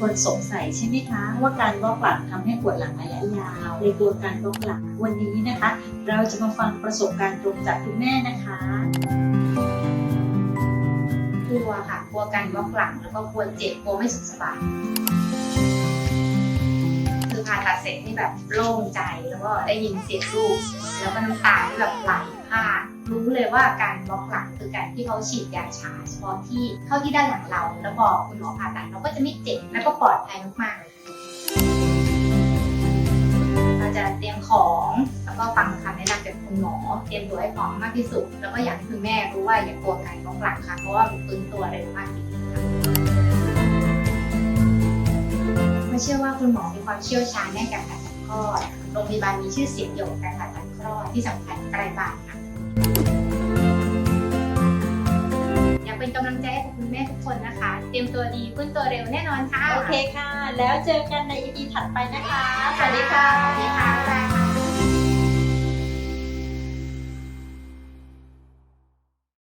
คนสงสัยใช่ไหมคะ ว่าการบล็อกหลังทำให้ปวดหลังระยะยาวในตัวการบล็อกหลังวันนี้นะคะ เราจะมาฟังประสบการณ์ตรงจากคุณแม่นะคะกลัวค่ะกลัวการบล็อกหลังแล้วก็กลัวเจ็บกลัวไม่สุขสบายคือผ่าตัดเสร็จนี่แบบโล่งใจแล้วก็ได้ยินเสียงลูกแล้วก็น้ำตาที่แบบไหล เลยว่าการบล็อกหลังคือการที่เขาฉีดยาชาเฉพาะที่เข้าที่ด้านหลังเรา แล้วพอคุณหมอผ่าตัดเราก็จะไม่เจ็บแล้วก็ปลอดภัยมากๆเลยเราจะเตรียมของแล้วก็ฟังคำแนะนำจากคุณหมอเตรียมตัวให้พร้อมมากที่สุด แล้วก็อยากให้คุณแม่รู้ว่าอย่ากลัวการบล็อกหลังค่ะเพราะว่ามันฟื้นตัวเร็วมากจริงๆค่ะไม่เชื่อว่าคุณหมอมีความเชี่ยวชาญในการผ่าตัดคลอดโรงพยาบาลมีชื่อเสียงเกี่ยวกับการผ่าตัดคลอดที่สำคัญใกล้บ้านค่ะ เป็นกำลังใจให้กับคุณแม่ทุกคนนะคะ เตรียมตัวดีขึ้นตัวเร็วแน่นอนค่ะ โอเคค่ะ แล้วเจอกันใน EP ถัดไปนะคะ สวัสดีค่ะสวัสดีค่ะบ๊ายบายค่ะ